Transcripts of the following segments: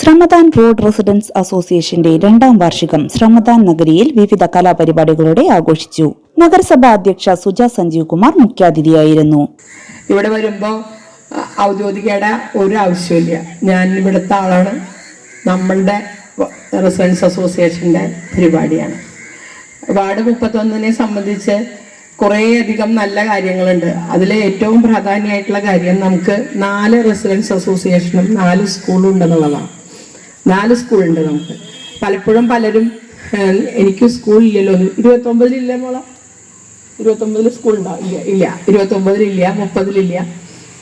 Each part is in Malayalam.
ശ്രമദാൻ റോഡ് റെസിഡൻസ് അസോസിയേഷന്റെ രണ്ടാം വാർഷികം ശ്രമദാൻ നഗരിയിൽ വിവിധ കലാപരിപാടികളോടെ ആഘോഷിച്ചു. നഗരസഭാ അധ്യക്ഷ സുജ സഞ്ജീവ് കുമാർ മുഖ്യാതിഥിയായിരുന്നു. ഇവിടെ വരുമ്പോൾ ഔദ്യോഗികയുടെ ഒരു ആവശ്യമില്ല ഞാൻ ഇവിടുത്തെ ആളാണ്. നമ്മളുടെ റെസിഡൻസ് അസോസിയേഷന്റെ പരിപാടിയാണ്. വാർഡ് മുപ്പത്തൊന്നിനെ സംബന്ധിച്ച് കുറേയധികം നല്ല കാര്യങ്ങളുണ്ട്. അതിൽ ഏറ്റവും പ്രാധാന്യമായിട്ടുള്ള കാര്യം നമുക്ക് നാല് റെസിഡൻസ് അസോസിയേഷനും നാല് സ്കൂളും ഉണ്ടെന്നുള്ളതാണ്. നാല് സ്കൂളുണ്ട് നമുക്ക്. പലപ്പോഴും പലരും എനിക്ക് സ്കൂളില്ലല്ലോ ഇരുപത്തൊമ്പതിലില്ല മോളെ? ഇരുപത്തൊമ്പതിൽ സ്കൂൾ ഉണ്ടാവും ഇല്ല ഇല്ല. ഇരുപത്തൊമ്പതിലില്ല മുപ്പതിലില്ല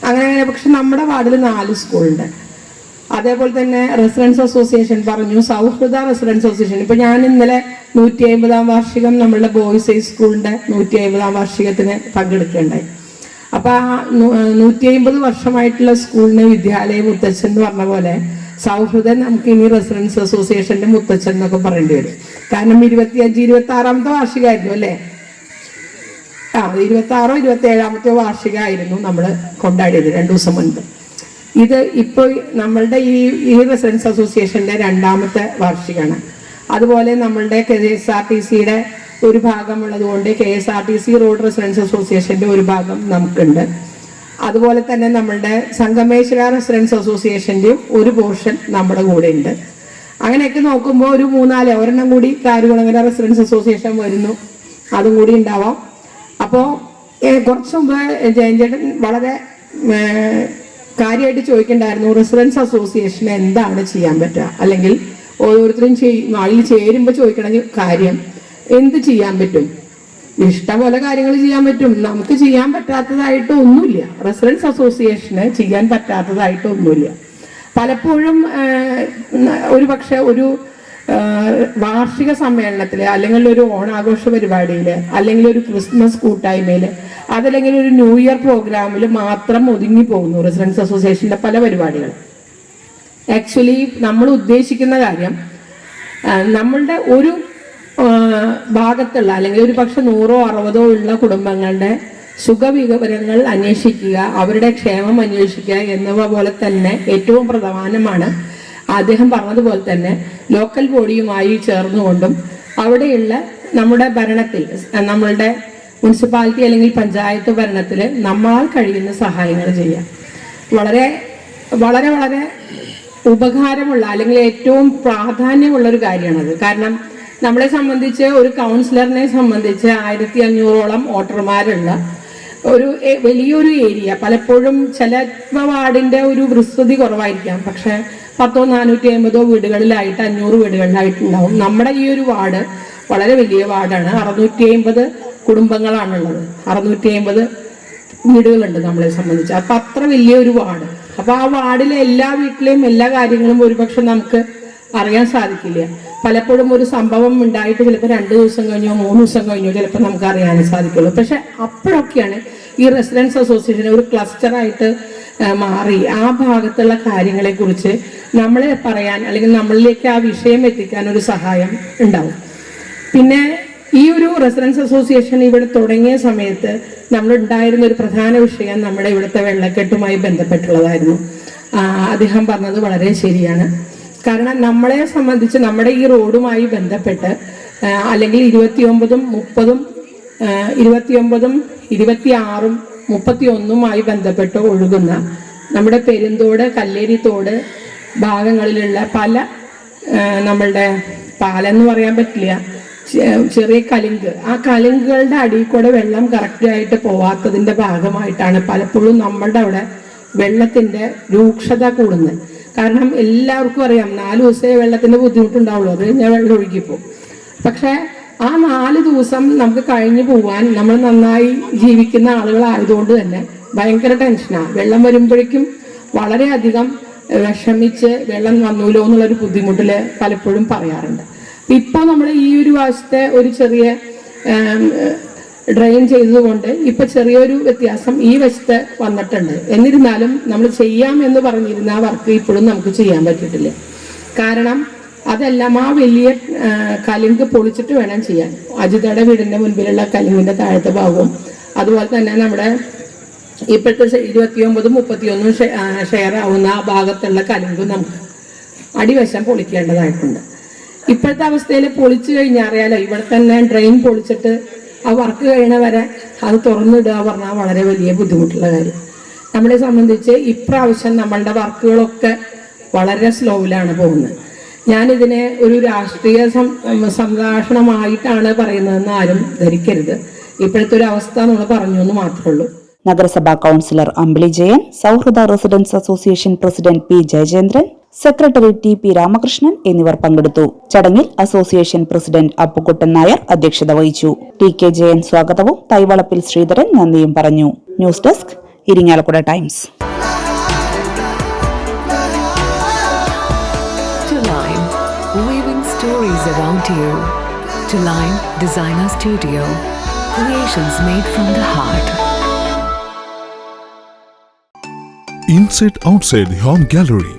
അങ്ങനെ അങ്ങനെ. പക്ഷെ നമ്മുടെ വാർഡിൽ നാല് സ്കൂളുണ്ട്. അതേപോലെ തന്നെ റെസിഡൻസ് അസോസിയേഷൻ പറഞ്ഞു സൗഹൃദ റെസിഡൻസ് അസോസിയേഷൻ. ഇപ്പൊ ഞാൻ ഇന്നലെ നൂറ്റി അമ്പതാം വാർഷികം നമ്മളുടെ ബോയ്സ് ഹൈ സ്കൂളിന്റെ നൂറ്റി അമ്പതാം വാർഷികത്തിന് പങ്കെടുക്കുകയുണ്ടായി. അപ്പൊ ആ നൂറ്റി അമ്പത് വർഷമായിട്ടുള്ള സ്കൂളിന് വിദ്യാലയ മുത്തച്ഛൻ എന്ന് പറഞ്ഞ പോലെ സൗഹൃദം നമുക്ക് ഇനി റെസിഡൻസ് അസോസിയേഷന്റെ മുത്തച്ഛൻ എന്നൊക്കെ പറയേണ്ടി വരും. കാരണം ഇരുപത്തി അഞ്ച് ഇരുപത്തി ആറാമത്തെ വാർഷികമായിരുന്നു അല്ലേ? ആ ഇരുപത്തി ആറോ ഇരുപത്തി ഏഴാമത്തെ വാർഷികമായിരുന്നു നമ്മൾ കൊണ്ടാടിയത് രണ്ടു ദിവസം മുൻപ്. ഇത് ഇപ്പോൾ നമ്മളുടെ ഈ ഈ റെസിഡൻസ് അസോസിയേഷന്റെ രണ്ടാമത്തെ വാർഷികമാണ്. അതുപോലെ നമ്മളുടെ കെ എസ് ആർ ടി സിയുടെ ഒരു ഭാഗം ഉള്ളതുകൊണ്ട് K S R T C road residents അസോസിയേഷന്റെ ഒരു ഭാഗം നമുക്കുണ്ട്. അതുപോലെ തന്നെ നമ്മളുടെ സംഗമേശ്വര റെസിഡൻസ് അസോസിയേഷന്റെയും ഒരു പോർഷൻ നമ്മുടെ കൂടെ ഉണ്ട് അങ്ങനെയൊക്കെ നോക്കുമ്പോൾ ഒരു മൂന്നാൽ ഒരെണ്ണം കൂടി കാരുകുളങ്ങര റെസിഡൻസ് അസോസിയേഷൻ വരുന്നു. അതും കൂടി ഉണ്ടാവാം. അപ്പോൾ കുറച്ച് മുമ്പ് ജയൻചേട്ടൻ വളരെ കാര്യമായിട്ട് ചോദിക്കണ്ടായിരുന്നു റെസിഡൻസ് അസോസിയേഷൻ എന്താണ് ചെയ്യാൻ പറ്റുക? അല്ലെങ്കിൽ ഓരോരുത്തരും ചെയ്യും അതിൽ ചേരുമ്പോൾ ചോദിക്കണമെങ്കിൽ കാര്യം എന്ത് ചെയ്യാൻ പറ്റും? ഇഷ്ടംപോലെ കാര്യങ്ങൾ ചെയ്യാൻ പറ്റും. നമുക്ക് ചെയ്യാൻ പറ്റാത്തതായിട്ട് ഒന്നുമില്ല. റെസിഡൻസ് അസോസിയേഷന് ചെയ്യാൻ പറ്റാത്തതായിട്ട് ഒന്നുമില്ല. പലപ്പോഴും ഒരു പക്ഷെ ഒരു വാർഷിക സമ്മേളനത്തിൽ അല്ലെങ്കിൽ ഒരു ഓണാഘോഷ പരിപാടിയിൽ അല്ലെങ്കിൽ ഒരു ക്രിസ്മസ് കൂട്ടായ്മയിൽ അതല്ലെങ്കിൽ ഒരു ന്യൂ ഇയർ പ്രോഗ്രാമിൽ മാത്രം ഒതുങ്ങി പോകുന്നു റെസിഡൻസ് അസോസിയേഷന്റെ പല പരിപാടികൾ ആക്ച്വലി നമ്മൾ ഉദ്ദേശിക്കുന്ന കാര്യം നമ്മളുടെ ഒരു ഭാഗത്തുള്ള അല്ലെങ്കിൽ ഒരു പക്ഷെ നൂറോ അറുപതോ ഉള്ള കുടുംബങ്ങളുടെ സുഖവിവരങ്ങൾ അന്വേഷിക്കുക അവരുടെ ക്ഷേമം അന്വേഷിക്കുക എന്നിവ പോലെ തന്നെ ഏറ്റവും പ്രധാനമാണ്. അദ്ദേഹം പറഞ്ഞതുപോലെ തന്നെ ലോക്കൽ ബോഡിയുമായി ചേർന്നുകൊണ്ടും അവിടെയുള്ള നമ്മുടെ ഭരണത്തിൽ നമ്മളുടെ മുനിസിപ്പാലിറ്റി അല്ലെങ്കിൽ പഞ്ചായത്ത് ഭരണത്തിൽ നമ്മളാൽ കഴിയുന്ന സഹായങ്ങൾ ചെയ്യാം വളരെ വളരെ വളരെ ഉപകാരമുള്ള അല്ലെങ്കിൽ ഏറ്റവും പ്രാധാന്യമുള്ള ഒരു കാര്യമാണത്. കാരണം നമ്മളെ സംബന്ധിച്ച് ഒരു കൗൺസിലറിനെ സംബന്ധിച്ച് ആയിരത്തി അഞ്ഞൂറോളം വോട്ടർമാരുള്ള ഒരു വലിയൊരു ഏരിയ. പലപ്പോഴും ചില വാർഡിന്റെ ഒരു വിസ്തൃതി കുറവായിരിക്കാം. പക്ഷെ പത്തോ നാനൂറ്റി അമ്പതോ വീടുകളിലായിട്ട് അഞ്ഞൂറ് വീടുകളിലായിട്ടുണ്ടാവും. നമ്മുടെ ഈ ഒരു വാർഡ് വളരെ വലിയ വാർഡാണ്. അറുന്നൂറ്റി അമ്പത് കുടുംബങ്ങളാണുള്ളത്. അറുന്നൂറ്റി അമ്പത് വീടുകളുണ്ട് നമ്മളെ സംബന്ധിച്ച്. അപ്പം അത്ര വലിയൊരു വാർഡ്. അപ്പോൾ ആ വാർഡിലെ എല്ലാ വീട്ടിലെയും എല്ലാ കാര്യങ്ങളും ഒരുപക്ഷെ നമുക്ക് അറിയാൻ സാധിക്കില്ല. പലപ്പോഴും ഒരു സംഭവം ഉണ്ടായിട്ട് ചിലപ്പോൾ രണ്ട് ദിവസം കഴിഞ്ഞോ മൂന്ന് ദിവസം കഴിഞ്ഞോ ചിലപ്പോൾ നമുക്ക് അറിയാനേ സാധിക്കുള്ളൂ. പക്ഷെ അപ്പോഴൊക്കെയാണ് ഈ റെസിഡൻസ് അസോസിയേഷൻ ഒരു ക്ലസ്റ്ററായിട്ട് മാറി. ആ ഭാഗത്തുള്ള കാര്യങ്ങളെ കുറിച്ച് നമ്മളെ പറയാൻ അല്ലെങ്കിൽ നമ്മളിലേക്ക് ആ വിഷയം എത്തിക്കാൻ ഒരു സഹായം ഉണ്ടാവും. പിന്നെ ഈ ഒരു റെസിഡൻസ് അസോസിയേഷൻ ഇവിടെ തുടങ്ങിയ സമയത്ത് നമ്മൾ ഉണ്ടായിരുന്ന ഒരു പ്രധാന വിഷയം നമ്മുടെ ഇവിടുത്തെ വെള്ളക്കെട്ടുമായി ബന്ധപ്പെട്ടുള്ളതായിരുന്നു. അദ്ദേഹം പറഞ്ഞത് വളരെ ശരിയാണ്. കാരണം നമ്മളെ സംബന്ധിച്ച് നമ്മുടെ ഈ റോഡുമായി ബന്ധപ്പെട്ട് അല്ലെങ്കിൽ ഇരുപത്തിയൊമ്പതും മുപ്പതും ഇരുപത്തിയൊമ്പതും മുപ്പത്തി ഒന്നുമായി ബന്ധപ്പെട്ട് ഒഴുകുന്ന നമ്മുടെ പെരുന്തോട് കല്ലേരിത്തോട് ഭാഗങ്ങളിലുള്ള പല നമ്മളുടെ പാലെന്ന് പറയാൻ പറ്റില്ല ചെറിയ കലിങ്ക്. ആ കലിങ്കുകളുടെ അടിയിൽ കൂടെ വെള്ളം കറക്റ്റായിട്ട് പോവാത്തതിന്റെ ഭാഗമായിട്ടാണ് പലപ്പോഴും നമ്മളുടെ അവിടെ വെള്ളത്തിന്റെ രൂക്ഷത കൂടുന്നത്. കാരണം എല്ലാവർക്കും അറിയാം നാല് ദിവസമേ വെള്ളത്തിന്റെ ബുദ്ധിമുട്ടുണ്ടാവുള്ളൂ. അത് ഞാൻ വെള്ളം ഒഴുകിപ്പോവും പക്ഷേ ആ നാല് ദിവസം നമുക്ക് കഴിഞ്ഞു പോവാൻ നമ്മൾ നന്നായി ജീവിക്കുന്ന ആളുകളായതുകൊണ്ട് തന്നെ ഭയങ്കര ടെൻഷനാണ് വെള്ളം വരുമ്പോഴേക്കും വളരെയധികം വിഷമിച്ച് വെള്ളം വന്നൂലോ എന്നുള്ളൊരു ബുദ്ധിമുട്ടിൽ പലപ്പോഴും പറയാറുണ്ട്. ഇപ്പോൾ നമ്മൾ ഈ ഒരു വശത്തെ ഒരു ചെറിയ ഡ്രെയിൻ ചെയ്തതുകൊണ്ട് ഇപ്പൊ ചെറിയൊരു വ്യത്യാസം ഈ വശത്ത് വന്നിട്ടുണ്ട്. എന്നിരുന്നാലും നമ്മൾ ചെയ്യാം എന്ന് പറഞ്ഞിരുന്ന ആ വർക്ക് ഇപ്പോഴും നമുക്ക് ചെയ്യാൻ പറ്റിയിട്ടില്ല. കാരണം അതെല്ലാം ആ വലിയ കലിങ്ക് പൊളിച്ചിട്ട് വേണം ചെയ്യാൻ. അജിതയുടെ വീടിന്റെ മുൻപിലുള്ള കലുങ്കിന്റെ താഴത്തെ ഭാഗവും അതുപോലെ തന്നെ നമ്മുടെ ഇപ്പോഴത്തെ ഇരുപത്തിയൊമ്പതും മുപ്പത്തിയൊന്നും ഷെയർ ആവുന്ന ആ ഭാഗത്തുള്ള കലുങ്ക് നമുക്ക് അടിവശം പൊളിക്കേണ്ടതായിട്ടുണ്ട്. ഇപ്പോഴത്തെ അവസ്ഥയിൽ പൊളിച്ചു കഴിഞ്ഞാൽ അറിയാലോ ഇവിടെ തന്നെ ഡ്രെയിൻ പൊളിച്ചിട്ട് ആ വർക്ക് കഴിയണവരെ അത് തുറന്നിടുക പറഞ്ഞാൽ വളരെ വലിയ ബുദ്ധിമുട്ടുള്ള കാര്യം. നമ്മളെ സംബന്ധിച്ച് ഇപ്രാവശ്യം നമ്മളുടെ വർക്കുകളൊക്കെ വളരെ സ്ലോയിലാണ് പോകുന്നത്. ഞാനിതിനെ ഒരു രാഷ്ട്രീയ സംഭാഷണമായിട്ടാണ് പറയുന്നതെന്ന് ആരും ധരിക്കരുത്. ഇപ്പോഴത്തെ ഒരു അവസ്ഥ നമ്മൾ പറഞ്ഞു എന്ന് മാത്രമേ ഉള്ളൂ. നഗരസഭാ കൗൺസിലർ അമ്പിളി ജയൻ സൗഹൃദ residents association president P Jayachandran secretary T P Ramakrishnan എന്നിവർ പങ്കെടുത്തു. ചടങ്ങിൽ അസോസിയേഷൻ പ്രസിഡന്റ് അപ്പുകുട്ടൻ നായർ അധ്യക്ഷത വഹിച്ചു. ടി കെ ജയൻ സ്വാഗതവും തൈവളപ്പിൽ ശ്രീധരൻ നന്ദിയും പറഞ്ഞു. News desk Irinjalakuda times. Weaving stories around you. To Line Designer Studio, creations made from the heart. Inside outside home gallery